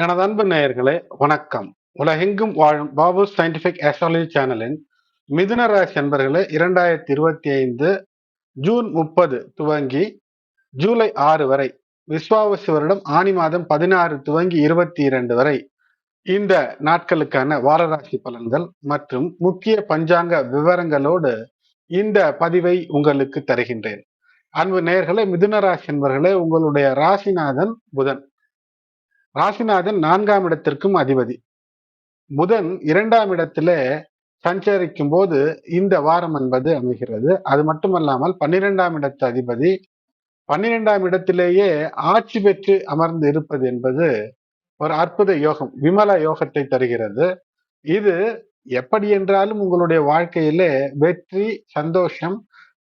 எனது அன்பு நேயர்களே வணக்கம். உலகெங்கும் வாழும் பாபு சயின்டிபிக் ஆஸ்ட்ராலஜி சேனலின் மிதுன ராசி அன்பர்களே இரண்டாயிரத்தி இருபத்தி ஐந்து ஜூன் முப்பது துவங்கி ஜூலை ஆறு வரை விஸ்வாவசு வருடம் ஆணி மாதம் பதினாறு துவங்கி இருபத்தி இரண்டு வரை. இந்த நாட்களுக்கான வாரராசி பலன்கள் மற்றும் முக்கிய பஞ்சாங்க விவரங்களோடு இந்த பதிவை உங்களுக்கு தருகின்றேன். அன்பு நேயர்களே மிதுன ராசி என்பர்களே உங்களுடைய ராசிநாதன் புதன். ராசிநாதன் நான்காம் இடத்திற்கும் அதிபதி. புதன் இரண்டாம் இடத்திலே சஞ்சரிக்கும் போது இந்த வாரம் என்பது அமைகிறது. அது மட்டுமல்லாமல் பன்னிரெண்டாம் இடத்து அதிபதி பன்னிரெண்டாம் இடத்திலேயே ஆட்சி பெற்று அமர்ந்து இருப்பது என்பது ஒரு அற்புத யோகம் விமல யோகத்தை தருகிறது. இது எப்படி என்றாலும் உங்களுடைய வாழ்க்கையிலே வெற்றி சந்தோஷம்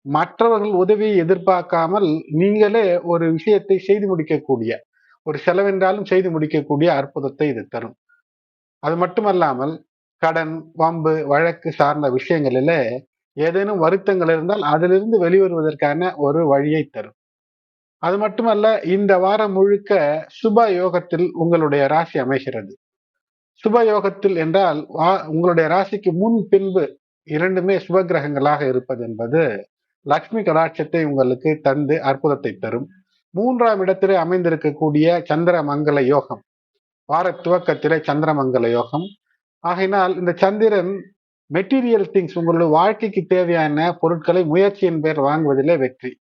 மற்றவர்கள் உதவியை எதிர்பார்க்காமல் நீங்களே ஒரு விஷயத்தை செய்து முடிக்கக்கூடிய ஒரு செலவென்றாலும் செய்து முடிக்கக்கூடிய அற்புதத்தை இது தரும். அது மட்டுமல்லாமல் கடன் வம்பு வழக்கு சார்ந்த விஷயங்களில ஏதேனும் வருத்தங்கள் இருந்தால் அதிலிருந்து வெளிவருவதற்கான ஒரு வழியை தரும். அது மட்டுமல்ல இந்த வாரம் முழுக்க சுப யோகத்தில் உங்களுடைய ராசி அமைகிறது. சுப யோகத்தில் என்றால் உங்களுடைய ராசிக்கு முன் பின்பு இரண்டுமே சுப கிரகங்களாக இருப்பது என்பது லக்ஷ்மி கடாட்சத்தை உங்களுக்கு தந்து அற்புதத்தை தரும். மூன்றாம் இடத்திலே அமைந்திருக்கக்கூடிய சந்திர மங்கள யோகம். வார துவக்கத்திலே சந்திரமங்கல யோகம். ஆகையினால் இந்த சந்திரன் மெட்டீரியல் திங்ஸ் உங்களுடைய வாழ்க்கைக்கு தேவையான பொருட்களை முயற்சியின் பேர் வாங்குவதிலே வெற்றி.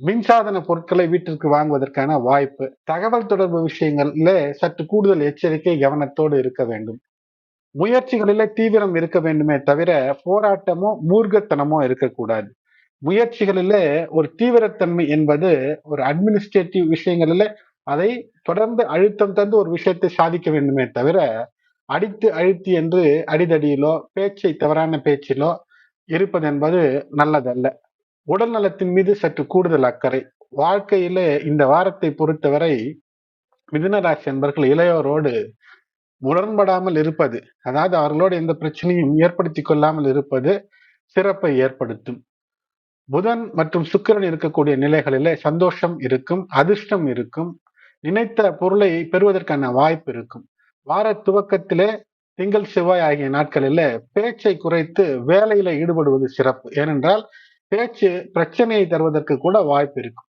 மின்சாதன பொருட்களை வீட்டிற்கு வாங்குவதற்கான வாய்ப்பு. தகவல் தொடர்பு விஷயங்கள்ல சற்று கூடுதல் எச்சரிக்கை கவனத்தோடு இருக்க வேண்டும். முயற்சிகளிலே தீவிரம் இருக்க வேண்டுமே தவிர போராட்டமோ மூர்க்கத்தனமோ இருக்கக்கூடாது. முயற்சிகளில ஒரு தீவிரத்தன்மை என்பது ஒரு அட்மினிஸ்ட்ரேட்டிவ் விஷயங்களில அதை தொடர்ந்து அழுத்தம் தந்து ஒரு விஷயத்தை சாதிக்க வேண்டுமே தவிர அடித்து அழுத்தி என்று அடிதடியிலோ பேச்சை தவறான பேச்சிலோ இருப்பது என்பது நல்லதல்ல. உடல் நலத்தின் மீது சற்று கூடுதல் அக்கறை. வாழ்க்கையிலே இந்த வாரத்தை பொறுத்தவரை மிதுனராசி என்பர்கள் இளையோரோடு முரண்படாமல் இருப்பது அதாவது அவர்களோடு எந்த பிரச்சனையும் ஏற்படுத்தி கொள்ளாமல் இருப்பது சிறப்பை ஏற்படுத்தும். புதன் மற்றும் சுக்கிரன் இருக்கக்கூடிய நிலைகளிலே சந்தோஷம் இருக்கும் அதிர்ஷ்டம் இருக்கும். நினைத்த பொருளை பெறுவதற்கான வாய்ப்பு இருக்கும். வார துவக்கத்திலே திங்கள் செவ்வாய் ஆகிய நாட்களில் பேச்சை குறைத்து வேலையில ஈடுபடுவது சிறப்பு. ஏனென்றால் பேச்சு பிரச்சனையை தருவதற்கு கூட வாய்ப்பு இருக்கும்.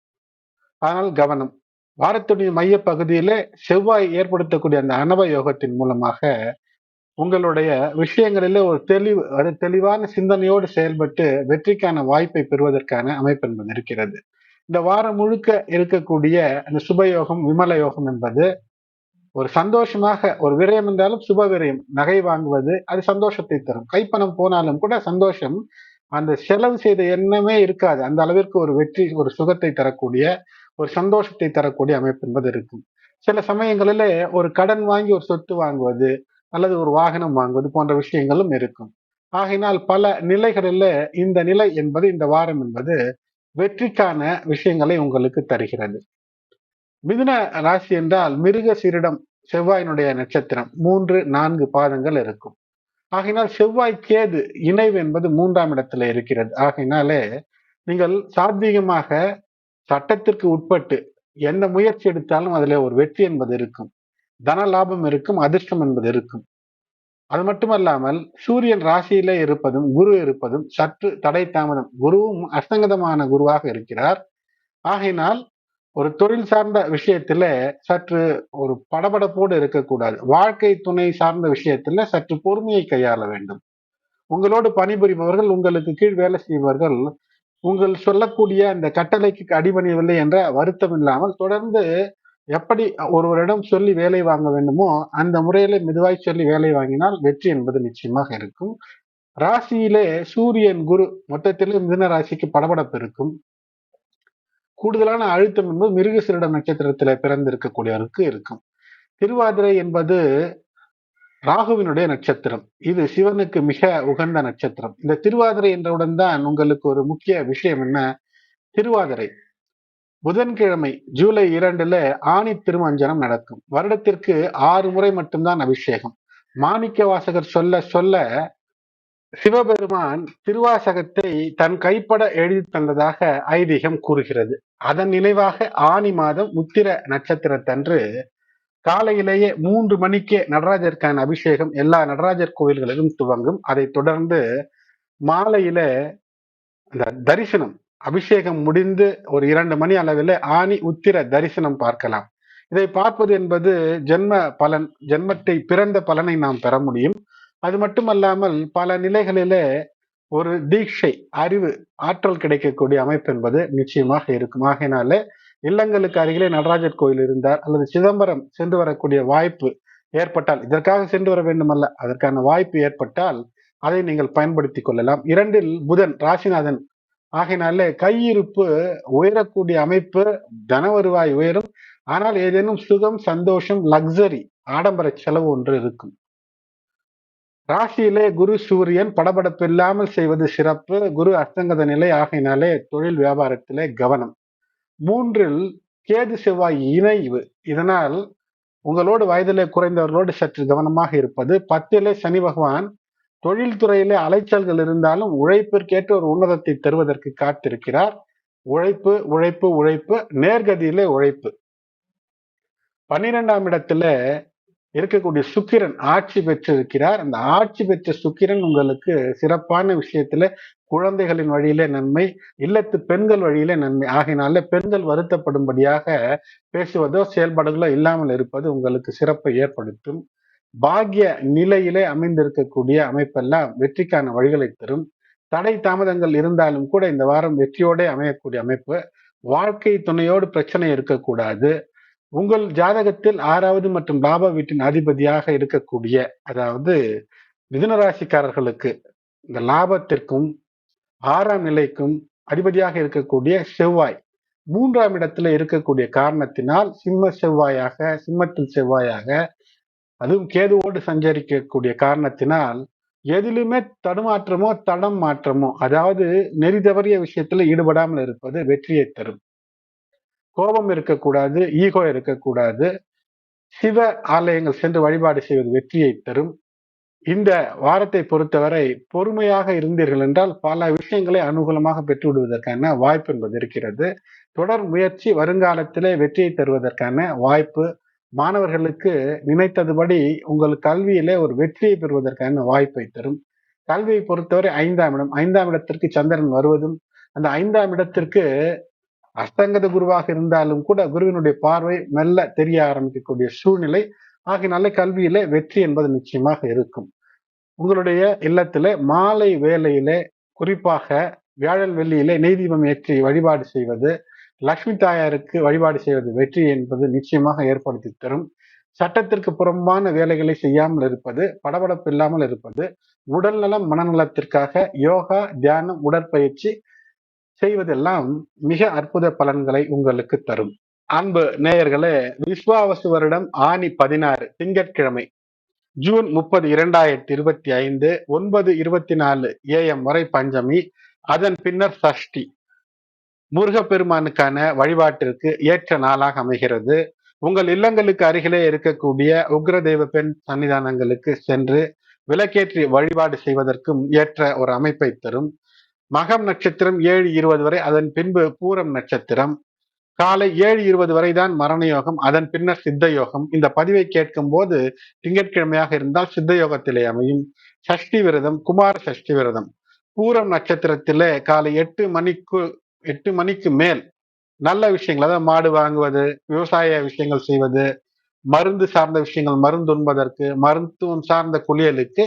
ஆனால் கவனம். வாரத்துடைய மைய பகுதியிலே செவ்வாய் ஏற்படுத்தக்கூடிய அந்த அனவ யோகத்தின் மூலமாக உங்களுடைய விஷயங்களில் ஒரு தெளிவு தெளிவான சிந்தனையோடு செயல்பட்டு வெற்றிக்கான வாய்ப்பை பெறுவதற்கான அமைப்பு என்பது இருக்கிறது. இந்த வாரம் முழுக்க இருக்கக்கூடிய அந்த சுபயோகம் விமல யோகம் என்பது ஒரு சந்தோஷமாக ஒரு விரயம் என்றாலும் சுப விரயம் நகை வாங்குவது அது சந்தோஷத்தை தரும். கைப்பணம் போனாலும் கூட சந்தோஷம் அந்த செலவு செய்த எண்ணமே இருக்காது. அந்த அளவிற்கு ஒரு வெற்றி ஒரு சுகத்தை தரக்கூடிய ஒரு சந்தோஷத்தை தரக்கூடிய அமைப்பு என்பது இருக்கும். சில சமயங்களில ஒரு கடன் வாங்கி ஒரு சொத்து வாங்குவது அல்லது ஒரு வாகனம் வாங்குவது போன்ற விஷயங்களும் இருக்கும். ஆகையினால் பல நிலைகளில் இந்த நிலை என்பது இந்த வாரம் என்பது வெற்றிக்கான விஷயங்களை உங்களுக்கு தருகிறது. மிதுன ராசி என்றால் மிருக சீரிடம் செவ்வாயினுடைய நட்சத்திரம் மூன்று நான்கு பாதங்கள் இருக்கும். ஆகையினால் செவ்வாய் கேது இணைவு என்பது மூன்றாம் இடத்துல இருக்கிறது. ஆகையினாலே நீங்கள் சாத்வீகமாக சட்டத்திற்கு உட்பட்டு எந்த முயற்சி எடுத்தாலும் அதுல ஒரு வெற்றி என்பது இருக்கும். தன லாபம் இருக்கும் அதிர்ஷ்டம் என்பது இருக்கும். அது மட்டுமல்லாமல் சூரியன் ராசியிலே இருப்பதும் குரு இருப்பதும் சற்று தடை தாமதம். குருவும் அசங்கதமான குருவாக இருக்கிறார். ஆகையினால் ஒரு தொழில் சார்ந்த விஷயத்துல சற்று ஒரு படபடப்போடு இருக்கக்கூடாது. வாழ்க்கை துணை சார்ந்த விஷயத்துல சற்று பொறுமையை கையாள வேண்டும். உங்களோடு பணிபுரிபவர்கள் உங்களுக்கு கீழ் வேலை செய்பவர்கள் உங்கள் சொல்லக்கூடிய அந்த கட்டளைக்கு அடிபணியவில்லை என்ற வருத்தம் இல்லாமல் தொடர்ந்து எப்படி ஒருவரிடம் சொல்லி வேலை வாங்க வேண்டுமோ அந்த முறையில மெதுவாய் சொல்லி வேலை வாங்கினால் வெற்றி என்பது நிச்சயமாக இருக்கும். ராசியிலே சூரியன் குரு மொத்தத்திலே மிதன ராசிக்கு படபடப்பு இருக்கும். கூடுதலான அழுத்தம் என்பது மிருகசிரிட நட்சத்திரத்தில பிறந்திருக்கக்கூடியவருக்கு இருக்கும். திருவாதிரை என்பது ராகுவினுடைய நட்சத்திரம். இது சிவனுக்கு மிக உகந்த நட்சத்திரம். இந்த திருவாதிரை என்றவுடன் தான் உங்களுக்கு ஒரு முக்கிய விஷயம் என்ன? திருவாதிரை. புதன்கிழமை ஜூலை இரண்டுல ஆணி திருமஞ்சனம் நடக்கும். வருடத்திற்கு ஆறு முறை மட்டும்தான் அபிஷேகம். மாணிக்க வாசகர் சொல்ல சொல்ல சிவபெருமான் திருவாசகத்தை தன் கைப்பட எழுதி தந்ததாக ஐதீகம் கூறுகிறது. அதன் நினைவாக ஆணி மாதம் உத்திர நட்சத்திரத்தன்று காலையிலேயே மூன்று மணிக்கே நடராஜருக்கான அபிஷேகம் எல்லா நடராஜர் கோயில்களிலும் துவங்கும். அதை தொடர்ந்து மாலையில அந்த தரிசனம் அபிஷேகம் முடிந்து ஒரு இரண்டு மணி அளவில் ஆணி உத்திர தரிசனம் பார்க்கலாம். இதை பார்ப்பது என்பது ஜென்ம பலன் ஜென்மத்தை பிறந்த பலனை நாம் பெற முடியும். அது மட்டுமல்லாமல் பல நிலைகளிலே ஒரு தீட்சை அறிவு ஆற்றல் கிடைக்கக்கூடிய அமைப்பு என்பது நிச்சயமாக இருக்கும். ஆகையினால இல்லங்களுக்கு அருகிலே நடராஜர் கோயில் இருந்தார் அல்லது சிதம்பரம் சென்று வரக்கூடிய வாய்ப்பு ஏற்பட்டால் இதற்காக சென்று வர வேண்டுமல்ல அதற்கான வாய்ப்பு ஏற்பட்டால் அதை நீங்கள் பயன்படுத்தி கொள்ளலாம். இரண்டில் புதன் ராசிநாதன் ஆகையினால கையிருப்பு உயரக்கூடிய அமைப்பு தன வருவாய் உயரும். ஆனால் ஏதேனும் சுகம் சந்தோஷம் லக்ஸரி ஆடம்பர செலவு ஒன்று இருக்கும். ராசியிலே குரு சூரியன் படபடப்பு இல்லாமல் செய்வது சிறப்பு. குரு அஸ்தங்கத நிலை ஆகையினாலே தொழில் வியாபாரத்திலே கவனம். மூன்றில் கேது செவ்வாய் இணைவு. இதனால் உங்களோடு வயதிலே குறைந்தவர்களோடு சற்று கவனமாக இருப்பது. பத்திலே சனி பகவான் தொழில்துறையிலே அலைச்சல்கள் இருந்தாலும் உழைப்பிற்கேற்ற ஒரு உன்னதத்தை தருவதற்கு காத்திருக்கிறார். உழைப்பு உழைப்பு உழைப்பு நேர்கதியிலே உழைப்பு. பன்னிரெண்டாம் இடத்துல இருக்கக்கூடிய சுக்கிரன் ஆட்சி பெற்றிருக்கிறார். அந்த ஆட்சி பெற்ற சுக்கிரன் உங்களுக்கு சிறப்பான விஷயத்துல குழந்தைகளின் வழியிலே நன்மை இல்லத்து பெண்கள் வழியிலே நன்மை. ஆகினால பெண்கள் வருத்தப்படும்படியாக பேசுவதோ செயல்பாடுகளோ இல்லாமல் இருப்பது உங்களுக்கு சிறப்பை ஏற்படுத்தும். பாக்ய நிலையிலே அமைந்திருக்கக்கூடிய அமைப்பெல்லாம் வெற்றிக்கான வழிகளை தரும். தடை தாமதங்கள் இருந்தாலும் கூட இந்த வாரம் வெற்றியோட அமையக்கூடிய அமைப்பு. வாழ்க்கை துணையோடு பிரச்சனை இருக்கக்கூடாது. உங்கள் ஜாதகத்தில் ஆறாவது மற்றும் லாப வீட்டின் அதிபதியாக இருக்கக்கூடிய அதாவது மிதுனராசிக்காரர்களுக்கு இந்த லாபத்திற்கும் ஆறாம் நிலைக்கும் அதிபதியாக இருக்கக்கூடிய செவ்வாய் மூன்றாம் இடத்துல இருக்கக்கூடிய காரணத்தினால் சிம்ம செவ்வாயாக சிம்மத்தில் செவ்வாயாக அதுவும் கேதுவோடு சஞ்சரிக்கக்கூடிய காரணத்தினால் எதிலுமே தடுமாற்றமோ தடம் மாற்றமோ அதாவது நெறி தவறிய விஷயத்துல ஈடுபடாமல் இருப்பது வெற்றியை தரும். கோபம் இருக்கக்கூடாது ஈகோ இருக்கக்கூடாது. சிவ ஆலயங்கள் சென்று வழிபாடு செய்வது வெற்றியை தரும். இந்த வாரத்தை பொறுத்தவரை பொறுமையாக இருந்தீர்கள் என்றால் பல விஷயங்களை அனுகூலமாக பெற்று விடுவதற்கான வாய்ப்பு என்பது இருக்கிறது. தொடர் முயற்சி வருங்காலத்திலே வெற்றியை தருவதற்கான வாய்ப்பு மாணவர்களுக்கு நினைத்ததுபடி உங்கள் கல்வியிலே ஒரு வெற்றியை பெறுவதற்கான வாய்ப்பை தரும். கல்வியை பொறுத்தவரை ஐந்தாம் இடம். ஐந்தாம் இடத்திற்கு சந்திரன் வருவதும் அந்த ஐந்தாம் இடத்திற்கு அஸ்தங்கத குருவாக இருந்தாலும் கூட குருவினுடைய பார்வை மெல்ல தெரிய ஆரம்பிக்கக்கூடிய சூழ்நிலை. ஆகினால கல்வியில வெற்றி என்பது நிச்சயமாக இருக்கும். உங்களுடைய இல்லத்திலே மாலை வேலையிலே குறிப்பாக வியாழன் வெள்ளியிலே நெய்தீபம் ஏற்றி வழிபாடு செய்வது லக்ஷ்மி தாயாருக்கு வழிபாடு செய்வது வெற்றி என்பது நிச்சயமாக ஏற்படுத்தி தரும். சட்டத்திற்கு புறம்பான வேலைகளை செய்யாமல் இருப்பது படபடப்பு இல்லாமல் இருப்பது உடல்நலம் மனநலத்திற்காக யோகா தியானம் உடற்பயிற்சி செய்வதெல்லாம் மிக அற்புத பலன்களை உங்களுக்கு தரும். அன்பு நேயர்களே விஸ்வாவசு வருடம் ஆணி பதினாறு திங்கட்கிழமை ஜூன் முப்பது இரண்டாயிரத்தி இருபத்தி ஐந்து ஒன்பது இருபத்தி நாலு ஏஎம் வரை பஞ்சமி அதன் பின்னர் சஷ்டி. முருகப்பெருமானுக்கான வழிபாட்டிற்கு ஏற்ற நாளாக அமைகிறது. உங்கள் இல்லங்களுக்கு அருகிலே இருக்கக்கூடிய உக்ரதெய்வ பெண் சன்னிதானங்களுக்கு சென்று விளக்கேற்றி வழிபாடு செய்வதற்கும் ஏற்ற ஒரு அமைப்பை தரும். மகம் நட்சத்திரம் ஏழு இருபது வரை அதன் பின்பு பூரம் நட்சத்திரம். காலை ஏழு இருபது வரை தான் மரண யோகம் அதன் பின்னர் சித்த யோகம் இந்த பதிவை கேட்கும் போது திங்கட்கிழமையாக இருந்தால் சித்த யோகத்திலே அமையும். சஷ்டி விரதம் குமார சஷ்டி விரதம். பூரம் நட்சத்திரத்திலே காலை எட்டு மணிக்கு எட்டு மணிக்கு மேல். நல்ல விஷயங்கள் அதாவது மாடு வாங்குவது விவசாய விஷயங்கள் செய்வது மருந்து சார்ந்த விஷயங்கள் மருந்து உண்பதற்கு மருத்துவம் சார்ந்த குளியலுக்கு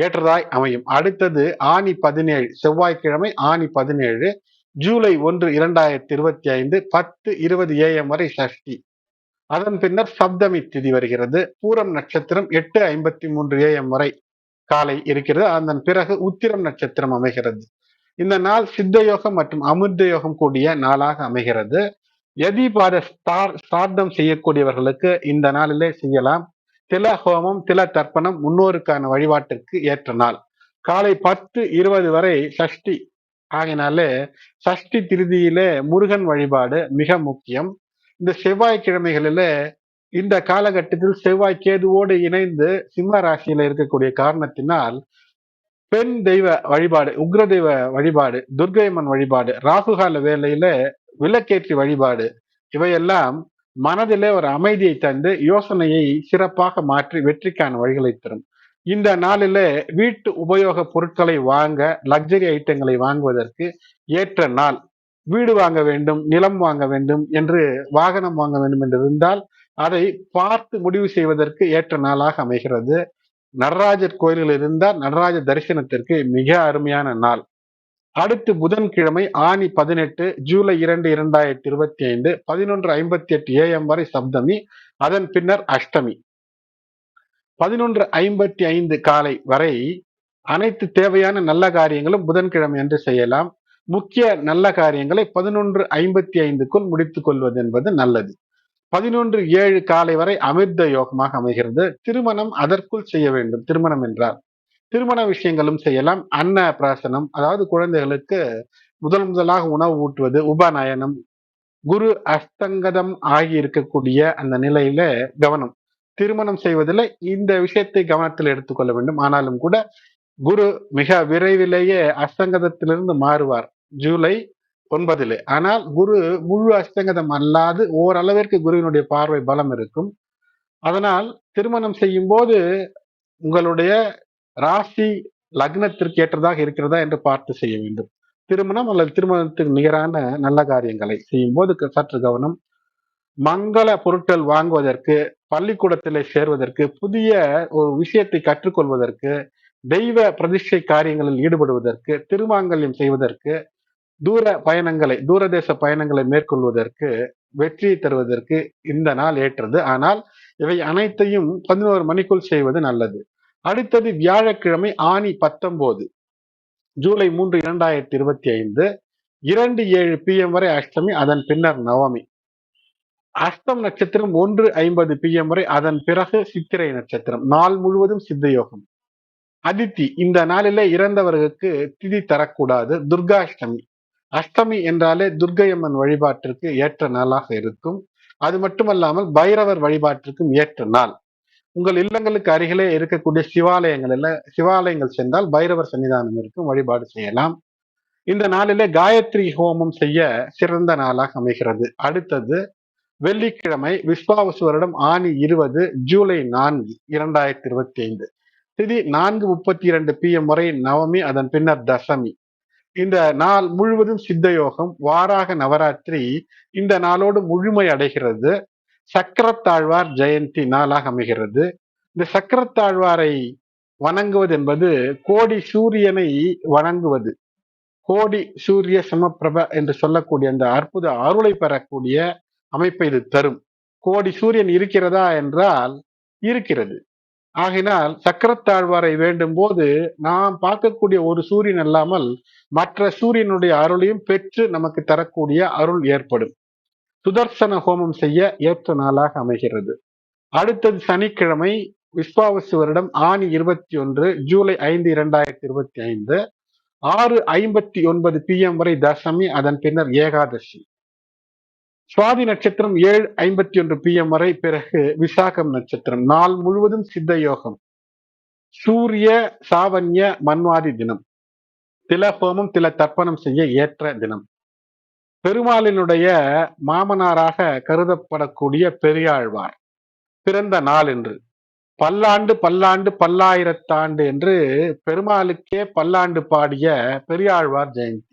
ஏற்றதாய் அமையும். அடுத்தது ஆணி பதினேழு செவ்வாய்க்கிழமை ஆணி பதினேழு ஜூலை ஒன்று இரண்டாயிரத்தி இருபத்தி ஐந்து பத்து இருபது ஏஎம் வரை சஷ்டி. அதன் பின்னர் சப்தமி திதி வருகிறது. பூரம் நட்சத்திரம் எட்டு ஐம்பத்தி மூன்று ஏஎம் வரை காலை இருக்கிறது. அதன் பிறகு உத்திரம் நட்சத்திரம் அமைகிறது. இந்த நாள் சித்த யோகம் மற்றும் அமிர்த யோகம் கூடிய நாளாக அமைகிறது. எதிபாத ஸ்தார் ஸ்தார்த்தம் செய்யக்கூடியவர்களுக்கு இந்த நாளிலே செய்யலாம். தில ஹோமம் தில தர்ப்பணம் முன்னோருக்கான வழிபாட்டிற்கு ஏற்ற நாள். காலை பத்து இருபது வரை சஷ்டி ஆகினாலே சஷ்டி திருதியிலே முருகன் வழிபாடு மிக முக்கியம். இந்த செவ்வாய்க்கிழமைகளில இந்த காலகட்டத்தில் செவ்வாய் கேதுவோடு இணைந்து சிம்ம ராசியில இருக்கக்கூடிய காரணத்தினால் பெண் தெய்வ வழிபாடு உக்ர தெய்வ வழிபாடு துர்கையம்மன் வழிபாடு ராகுகால வேலையில விளக்கேற்றி வழிபாடு இவையெல்லாம் மனதிலே ஒரு அமைதியை தந்து யோசனையை சிறப்பாக மாற்றி வெற்றிக்கான வழிகளை தரும். இந்த நாளிலே வீட்டு உபயோக பொருட்களை வாங்க லக்ஸரி ஐட்டங்களை வாங்குவதற்கு ஏற்ற நாள். வீடு வாங்க வேண்டும் நிலம் வாங்க வேண்டும் என்று வாகனம் வாங்க வேண்டும் என்று இருந்தால் அதை பார்த்து முடிவு செய்வதற்கு ஏற்ற நாளாக அமைகிறது. நடராஜர் கோயில்கள் இருந்தால் நடராஜ தரிசனத்திற்கு மிக அருமையான நாள். அடுத்து புதன்கிழமை ஆணி பதினெட்டு ஜூலை இரண்டு இரண்டாயிரத்தி இருபத்தி ஐந்து பதினொன்று ஐம்பத்தி எட்டு ஏஎம் வரை சப்தமி அதன் பின்னர் அஷ்டமி. பதினொன்று ஐம்பத்தி ஐந்து காலை வரை அனைத்து தேவையான நல்ல காரியங்களும் புதன்கிழமை என்று செய்யலாம். முக்கிய நல்ல காரியங்களை பதினொன்று ஐம்பத்தி ஐந்துக்குள் முடித்துக் கொள்வது என்பது நல்லது. பதினொன்று ஏழு காலை வரை அமிர்த யோகமாக அமைகிறது. திருமணம் அதற்குள் செய்ய வேண்டும். திருமணம் என்றார் திருமண விஷயங்களும் செய்யலாம். அன்ன பிராசனம் அதாவது குழந்தைகளுக்கு முதல் முதலாக உணவு ஊட்டுவது உபநயனம் குரு அஸ்தங்கதம் ஆகி இருக்கக்கூடிய அந்த நிலையில கவனம். திருமணம் செய்வதில் இந்த விஷயத்தை கவனத்தில் எடுத்துக்கொள்ள வேண்டும். ஆனாலும் கூட குரு மிக விரைவிலேயே அஸ்தங்கதத்திலிருந்து மாறுவார். ஜூலை ஒன்பதிலே. ஆனால் குரு முழு அஸ்தங்கதம் அல்லாது ஓரளவிற்கு குருவினுடைய பார்வை பலம் இருக்கும். அதனால் திருமணம் செய்யும் போது உங்களுடைய ராசி லக்னத்திற்கு ஏற்றதாக இருக்கிறதா என்று பார்த்து செய்ய வேண்டும். திருமணம் அல்லது திருமணத்துக்கு நிகரான நல்ல காரியங்களை செய்யும் போது சற்று கவனம். மங்கள பொருட்கள் வாங்குவதற்கு பள்ளிக்கூடத்தில் சேர்வதற்கு புதிய ஒரு விஷயத்தை கற்றுக்கொள்வதற்கு தெய்வ பிரதிஷ்டை காரியங்களில் ஈடுபடுவதற்கு திருமாங்கல்யம் செய்வதற்கு தூர பயணங்களை தூரதேச பயணங்களை மேற்கொள்வதற்கு வெற்றியை தருவதற்கு இந்த நாள் ஏற்றது. ஆனால் இவை அனைத்தையும் பதினோரு மணிக்குள் செய்வது நல்லது. அடுத்தது வியாழக்கிழமை ஆணி பத்தொன்பது ஜூலை மூன்று இரண்டாயிரத்தி இருபத்தி ஐந்து இரண்டு ஏழு பி எம் வரை அஷ்டமி அதன் பின்னர் நவமி. அஷ்டம் நட்சத்திரம் ஒன்று ஐம்பது பி எம் வரை அதன் பிறகு சித்திரை நட்சத்திரம். நாள் முழுவதும் சித்தயோகம். அதித்தி இந்த நாளிலே இறந்தவர்களுக்கு திதி தரக்கூடாது. துர்காஷ்டமி. அஷ்டமி என்றாலே துர்கையம்மன் வழிபாட்டிற்கு ஏற்ற நாளாக இருக்கும். அது மட்டுமல்லாமல் பைரவர் வழிபாட்டிற்கும் ஏற்ற நாள். உங்கள் இல்லங்களுக்கு அருகிலே இருக்கக்கூடிய சிவாலயங்கள் சிவாலயங்கள் சென்றால் பைரவர் சன்னிதானம் இருக்கும் வழிபாடு செய்யலாம். இந்த நாளிலே காயத்ரி ஹோமம் செய்ய சிறந்த நாளாக அமைகிறது. அடுத்தது வெள்ளிக்கிழமை விஸ்வாவசு வருடம் ஆணி இருபது ஜூலை நான்கு இரண்டாயிரத்தி இருபத்தி ஐந்து. திதி நான்கு முப்பத்தி இரண்டு பி எம் வரை நவமி அதன் பின்னர் தசமி. இந்த நாள் முழுவதும் சித்த யோகம் வாராக நவராத்திரி இந்த நாளோடு முழுமை அடைகிறது. சக்கரத்தாழ்வார் ஜெயந்தி நாளாக அமைகிறது. இந்த சக்கரத்தாழ்வாரை வணங்குவது என்பது கோடி சூரியனை வணங்குவது. கோடி சூரிய சமப்பிரப என்று சொல்லக்கூடிய அந்த அற்புத அருளை பெறக்கூடிய அமைப்பை இது தரும். கோடி சூரியன் இருக்கிறதா என்றால் இருக்கிறது. ஆகினால் சக்கரத்தாழ்வாரை வேண்டும் போது நாம் பார்க்கக்கூடிய ஒரு சூரியன் அல்லாமல் மற்ற சூரியனுடைய அருளையும் பெற்று நமக்கு தரக்கூடிய அருள் ஏற்படும். சுதர்சன ஹோமம் செய்ய ஏற்ற நாளாக அமைகிறது. அடுத்தது சனிக்கிழமை விஸ்வாவசு வருடம் ஆணி இருபத்தி ஒன்று ஜூலை ஐந்து இரண்டாயிரத்தி இருபத்தி ஐந்து ஆறு ஐம்பத்தி ஒன்பது பி எம் வரை தசமி அதன் பின்னர் ஏகாதசி. சுவாதி நட்சத்திரம் ஏழு ஐம்பத்தி ஒன்று பி எம் வரை பிறகு விசாகம் நட்சத்திரம். நாள் முழுவதும் சித்த யோகம். சூரிய சாவன்ய மன்வாதி தினம். தில ஹோமம் தில தர்ப்பணம் செய்ய ஏற்ற தினம். பெருமாளினுடைய மாமனாராக கருதப்படக்கூடிய பெரியாழ்வார். பிறந்த நாள் என்று. பல்லாண்டு பல்லாண்டு பல்லாயிரத்தாண்டு என்று பெருமாளுக்கே பல்லாண்டு பாடிய பெரியாழ்வார் ஜெயந்தி.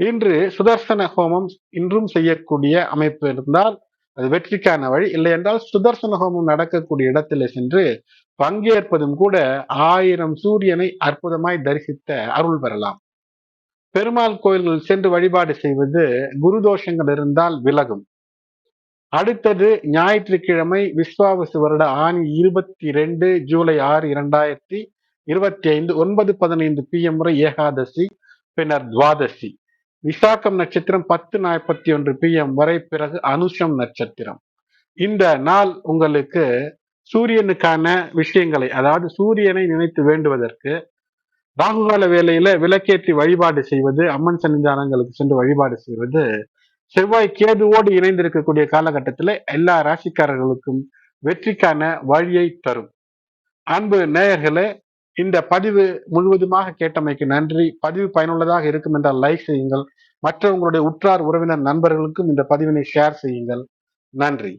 இன்று சுதர்சன ஹோமம் இன்றும் செய்யக்கூடிய அமைப்பு இருந்தால் அது வெற்றிக்கான வழி இல்லை என்றால் சுதர்சன ஹோமம் நடக்கக்கூடிய இடத்துல சென்று பங்கேற்பதும் கூட ஆயிரம் சூரியனை அற்புதமாய் தரிசித்த அருள் பெறலாம். பெருமாள் கோயில்கள் சென்று வழிபாடு செய்வது குருதோஷங்கள் இருந்தால் விலகும். அடுத்தது ஞாயிற்றுக்கிழமை விஸ்வாவசு வருட ஆணி இருபத்தி ரெண்டு ஜூலை ஆறு இரண்டாயிரத்தி இருபத்தி ஐந்து ஒன்பது பதினைந்து பி எம் முறை ஏகாதசி பின்னர் துவாதசி. விசாகம் நட்சத்திரம் பத்து நாற்பத்தி ஒன்று பி எம் வரை பிறகு அனுஷம் நட்சத்திரம். இந்த நாள் உங்களுக்கு சூரியனுக்கான விஷயங்களை அதாவது சூரியனை நினைத்து வேண்டுவதற்கு ராகுகால வேலையில விளக்கேற்றி வழிபாடு செய்வது அம்மன் சன்னிதானங்களுக்கு சென்று வழிபாடு செய்வது செவ்வாய் கேதுவோடு இணைந்திருக்கக்கூடிய காலகட்டத்தில் எல்லா ராசிக்காரர்களுக்கும் வெற்றிக்கான வழியை தரும். அன்பு நேயர்களே இந்த பதிவு முழுவதுமாக கேட்டமைக்கு நன்றி. பதிவு பயனுள்ளதாக இருக்கும் என்றால் லைக் செய்யுங்கள். மற்ற உங்களுடைய உற்றார் உறவினர் நண்பர்களுக்கும் இந்த பதிவினை ஷேர் செய்யுங்கள். நன்றி.